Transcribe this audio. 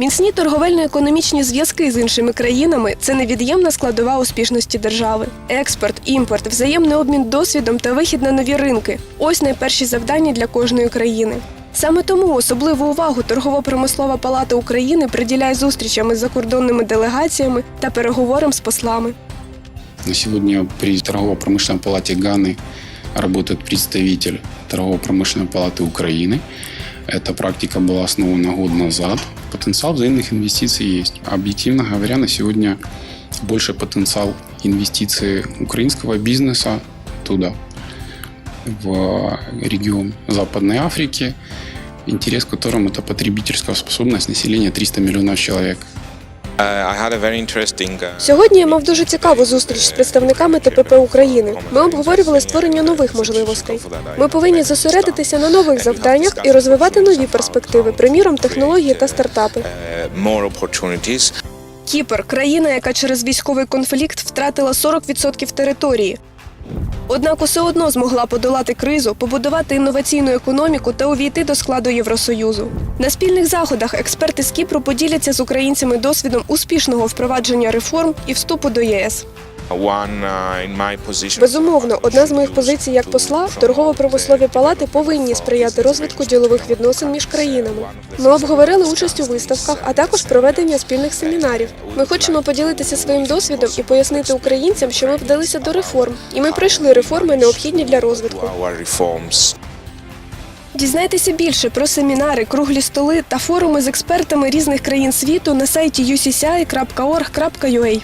Міцні торговельно-економічні зв'язки з іншими країнами це невід'ємна складова успішності держави. Експорт, імпорт, взаємний обмін досвідом та вихід на нові ринки ось найперші завдання для кожної країни. Саме тому особливу увагу торгово-промислова палата України приділяє зустрічам із закордонними делегаціями та переговорам з послами. На сегодня при торгово-промышленной палате Ганы работает представитель торгово-промышленной палаты Украины. Эта практика была основана год назад. Потенциал взаимных инвестиций есть. Объективно говоря, на сегодня больше потенциал инвестиций украинского бизнеса туда, в регион Западной Африки, интерес к которым это потребительская способность населения 300 миллионов человек. Сьогодні я мав дуже цікаву зустріч з представниками ТПП України. Ми обговорювали створення нових можливостей. Ми повинні зосередитися на нових завданнях і розвивати нові перспективи, приміром, технології та стартапи. uh. Кіпр країна, яка через військовий конфлікт втратила 40% території. Однак усе одно змогла подолати кризу, побудувати інноваційну економіку та увійти до складу Євросоюзу. На спільних заходах експерти з Кіпру поділяться з українцями досвідом успішного впровадження реформ і вступу до ЄС. Uh. Безумовно, одна з моїх позицій як посла торгово-промислові палати повинні сприяти розвитку ділових відносин між країнами. Ми обговорили участь у виставках, а також проведення спільних семінарів. Ми хочемо поділитися своїм досвідом і пояснити українцям, що ми вдалися до реформ, і ми пройшли реформи, необхідні для розвитку. Дізнайтеся більше про семінари, круглі столи та форуми з експертами різних країн світу на сайті ucci.org.ua.